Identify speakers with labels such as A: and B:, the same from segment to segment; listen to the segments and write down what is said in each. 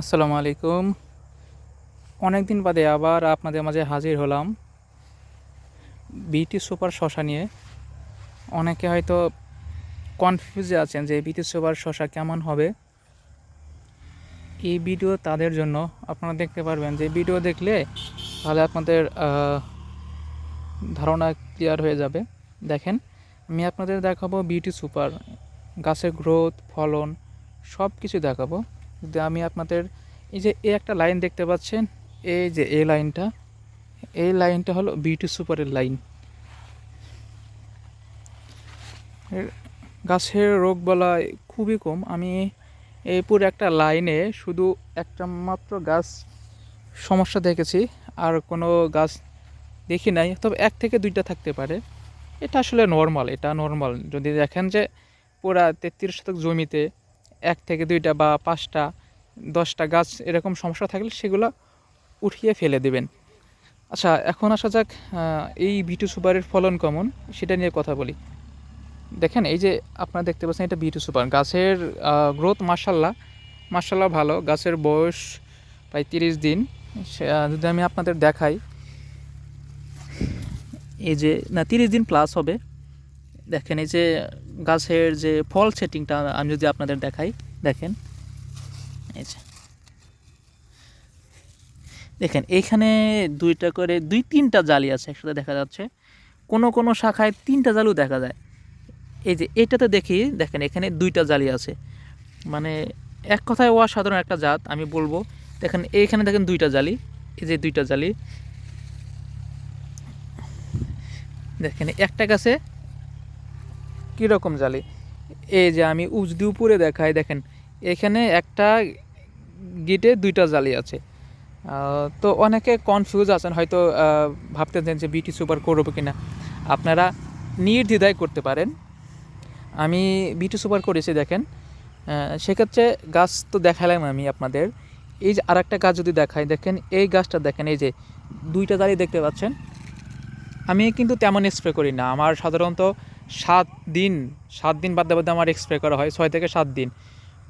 A: আসসালামু আলাইকুম। অনেক দিন বাদে আবার আপনাদের মাঝে হাজির হলাম বিটি সুপার শশা নিয়ে। অনেকে হয়তো কনফিউজে আছেন যে বিটি সুপার শশা কেমন হবে। এই ভিডিও তাদের জন্য। আপনারা দেখতে পারবেন যে ভিডিও দেখলে তাহলে আপনাদের ধারণা ক্লিয়ার হয়ে যাবে। দেখেন, আমি আপনাদের দেখাবো বিউটি সুপার, গাছের গ্রোথ ফলন সব কিছু দেখাবো। যদি আমি আপনাদের এই যে এই একটা লাইন দেখতে পাচ্ছেন, এই যে এই লাইনটা এই লাইনটা হলো বিউটি সুপারের লাইন। গাছের রোগ বলায় খুবই কম। আমি এই পুরো একটা লাইনে শুধু একটা মাত্র গাছ সমস্যা দেখেছি, আর কোনো গাছ দেখি নাই। তবে এক থেকে দুইটা থাকতে পারে। এটা আসলে নর্মাল এটা নর্মাল যদি দেখেন যে পুরা তেত্রিশ শতক জমিতে এক থেকে দুইটা বা পাঁচটা, দশটা গাছ এরকম সমস্যা থাকলে সেগুলো উঠিয়ে ফেলে দেবেন। আচ্ছা এখন আসা যাক এই বিটু সুপারের ফলন কেমন, সেটা নিয়ে কথা বলি। দেখেন, এই যে আপনারা দেখতে পাচ্ছেন এটা বিটু সুপার গাছের গ্রোথ মার্শাল্লাহ মার্শাল্লাহ ভালো, গাছের বয়স প্রায় তিরিশ দিন। যদি আমি আপনাদের দেখাই, এই যে না, তিরিশ দিন প্লাস হবে দেখেন, এই যে গাছের যে ফল সেটিংটা আমি যদি আপনাদের দেখাই, দেখেন। এই যে। দেখেন, এইখানে দুইটা করে, দুই তিনটা জালি আছে একসাথে দেখা যাচ্ছে। কোনো কোনো শাখায় তিনটা জালু দেখা যায়। এই যে এটাতে দেখি, দেখেন, এখানে দুইটা জালি আছে। মানে এক কথায় অসাধারণ একটা জাত, আমি বলব। দেখেন, এইখানে দেখেন দুইটা জালি, এই যে দুইটা জালি। দেখেন, একটা গাছে কীরকম জালি? এই যে আমি উজদি উপরে দেখাই, দেখেন, এখানে একটা গিটে দুইটা জালি আছে। তো অনেকে কনফিউজ আছেন, হয়তো ভাবতেছেন যে বিটি সুপার করব কি না আপনারা নির্দ্বিধায় করতে পারেন। আমি বিটি সুপার করেছি, দেখেন। সেক্ষেত্রে গাছ তো দেখালাম আমি আপনাদের। এই যে আর একটা গাছ যদি দেখাই, দেখেন, এই গাছটা দেখেন, এই যে দুইটা জালি দেখতে পাচ্ছেন। আমি কিন্তু তেমন স্প্রে করি না। আমার সাধারণত সাত দিন সাত দিন বাদে বাদে আমার স্প্রে করা হয়, ছয় থেকে সাত দিন।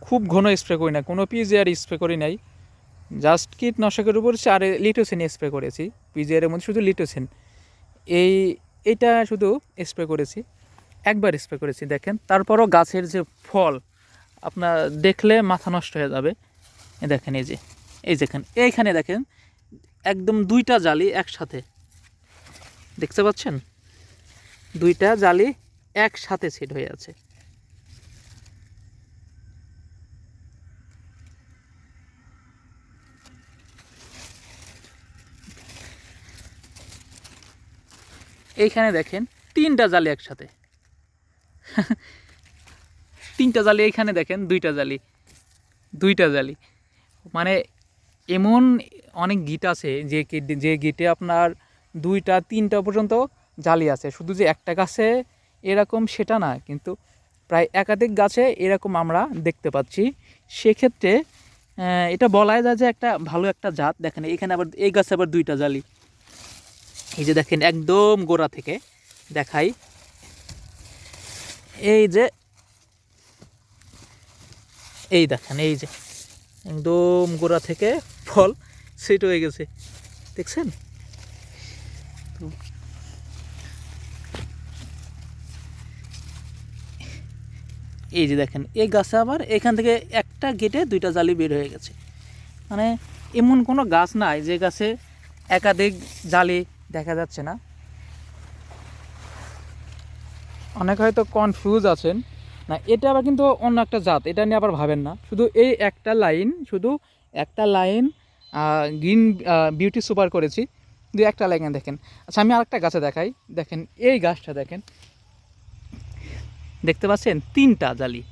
A: খুব ঘন স্প্রে করি না, কোনো পিজিআর স্প্রে করি নাই। জাস্ট কীটনাশকের উপর আর লিটোসিন স্প্রে করেছি পিজিআর এর মধ্যে শুধু লিটোসিন এই, এইটা শুধু স্প্রে করেছি, একবার স্প্রে করেছি, দেখেন। তারপরও গাছের যে ফল, আপনার দেখলে মাথা নষ্ট হয়ে যাবে। দেখেন, এই যে, এই দেখেন এইখানে দেখেন, একদম দুইটা জালি একসাথে। দেখতে পাচ্ছেন? দুইটা জালি একসাথে সেট হয়ে আছে। এইখানে দেখেন তিনটা জালি একসাথে। তিনটা জালি এইখানে দেখেন, দুইটা জালি দুইটা জালি। মানে এমন অনেক গিট আছে যে যে গিটে আপনার দুইটা, তিনটা পর্যন্ত জালি আছে। শুধু যে একটা গাছে এরকম সেটা না, কিন্তু প্রায় একাধিক গাছে এরকম আমরা দেখতে পাচ্ছি। সেক্ষেত্রে এটা বলাই যায় যে একটা ভালো একটা জাত। দেখেন, এখানে আবার, এই গাছে আবার দুইটা জালি। এই যে দেখেন, একদম গোড়া থেকে দেখাই। এই যে, এই দেখেন, এই যে, একদম গোড়া থেকে ফল সেট হয়ে গেছে। দেখছেন? এই যে দেখেন, এই গাছে আবার এখান থেকে একটা গেটে দুইটা জালি বের হয়ে গেছে। মানে এমন কোনো গাছ নাই যে গাছে একাধিক জালি দেখা যাচ্ছে না। অনেক হয়তো কনফিউজ আছেন। না, এটা আবার কিন্তু অন্য একটা জাত, এটা নিয়ে আবার ভাবেন না। শুধু এই একটা লাইন, শুধু একটা লাইন গ্রিন বিউটি সুপার করেছি। দু একটা লাইন দেখেন। আচ্ছা আমি আরেকটা গাছে দেখাই। দেখেন, এই গাছটা দেখেন দেখতে পাচ্ছেন তিনটা জালি।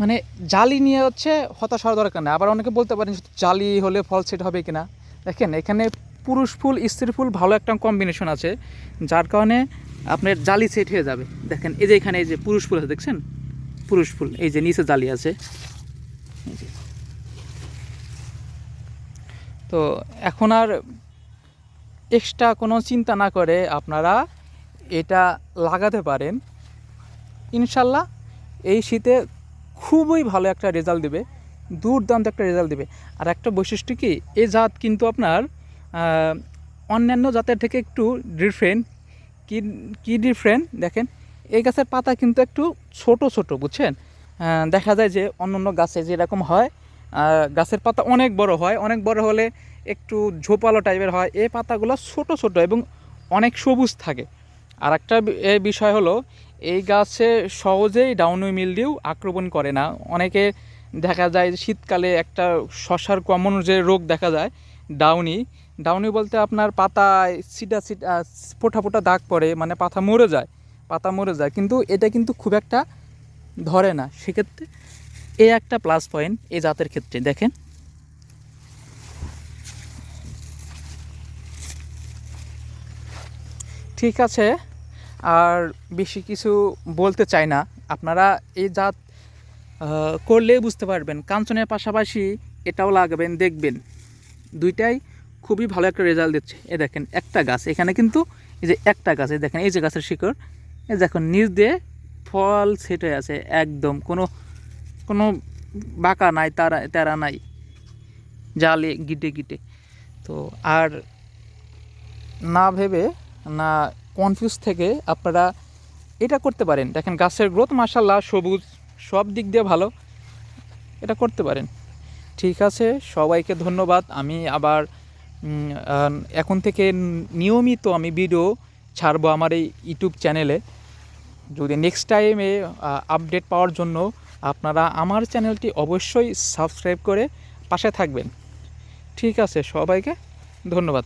A: মানে জালি নিয়ে হচ্ছে হতাশ হওয়ার দরকার নেই। আবার অনেকে বলতে পারেন জালি হলে ফল সেট হবে কিনা। দেখেন, এখানে পুরুষ ফুল স্ত্রী ফুল ভালো একটা কম্বিনেশন আছে, যার কারণে আপনার জালি সেট হয়ে যাবে। দেখেন, এই যে এখানে এই যে পুরুষ ফুল আছে, দেখছেন? পুরুষ ফুল, এই যে নিচে জালি আছে। তো এখন আর এক্সট্রা কোনো চিন্তা না করে আপনারা এটা লাগাতে পারেন। ইনশাল্লাহ এই শীতে খুবই ভালো একটা রেজাল্ট দেবে, দুর্দান্ত একটা রেজাল্ট দেবে। আর একটা বৈশিষ্ট্য কি এই জাত কিন্তু আপনার অন্যান্য জাতের থেকে একটু ডিফারেন্ট কি কি ডিফারেন্ট দেখেন, এই গাছের পাতা কিন্তু একটু ছোট ছোট, বুঝছেন? দেখা যায় যে অন্য অন্য গাছে যেরকম হয় গাছের পাতা অনেক বড় হয়, অনেক বড় হলে একটু ঝোপালো টাইপের হয়। এই পাতাগুলো ছোট ছোট এবং অনেক সবুজ থাকে। আর একটা বিষয় হলো, এই গাছে সহজেই ডাউনি মিলডিউ আক্রমণ করে না। অনেকে দেখা যায় শীতকালে একটা শশার কমন যে রোগ দেখা যায়, ডাউনি। ডাউনি বলতে আপনার পাতায় সিটা সিটা ফোটা ফোটা দাগ পড়ে মানে পাতা মরে যায়, পাতা মরে যায়। কিন্তু এটা কিন্তু খুব একটা ধরে না। সেক্ষেত্রে এ একটা প্লাস পয়েন্ট এই জাতের ক্ষেত্রে। দেখেন। ঠিক আছে আর বেশি কিছু বলতে চাই না। আপনারা এই জাত আহ, করলেই বুঝতে পারবেন। কাঞ্চনের পাশাপাশি এটাও লাগাবেন দেখবেন। দুইটাই খুবই ভালো একটা রেজাল্ট দিচ্ছে। এ দেখেন একটা গাছ। এখানে কিন্তু এই যে একটা গাছ এই দেখেন এই যে গাছের শিকড়। এই দেখুন নিচ দিয়ে ফল সেট হয়ে আছে একদম। কোনো কোনো বাঁকা নাই তারা তারা নাই। জালে গিটে গিটে। তো আর না ভেবে না কনফিউজ থেকে আপনারা এটা করতে পারেন। দেখেন গাছের গ্রোথ মাসাল্লাহ সবুজ, সব দিক দিয়ে ভালো। এটা করতে পারেন। ঠিক আছে, সবাইকে ধন্যবাদ। আমি আবার এখন থেকে নিয়মিত আমি ভিডিও ছাড়বো আমার এই ইউটিউব চ্যানেলে যদি নেক্সট টাইমে আপডেট পাওয়ার জন্য আপনারা আমার চ্যানেলটি অবশ্যই সাবস্ক্রাইব করে পাশে থাকবেন। ঠিক আছে, সবাইকে ধন্যবাদ।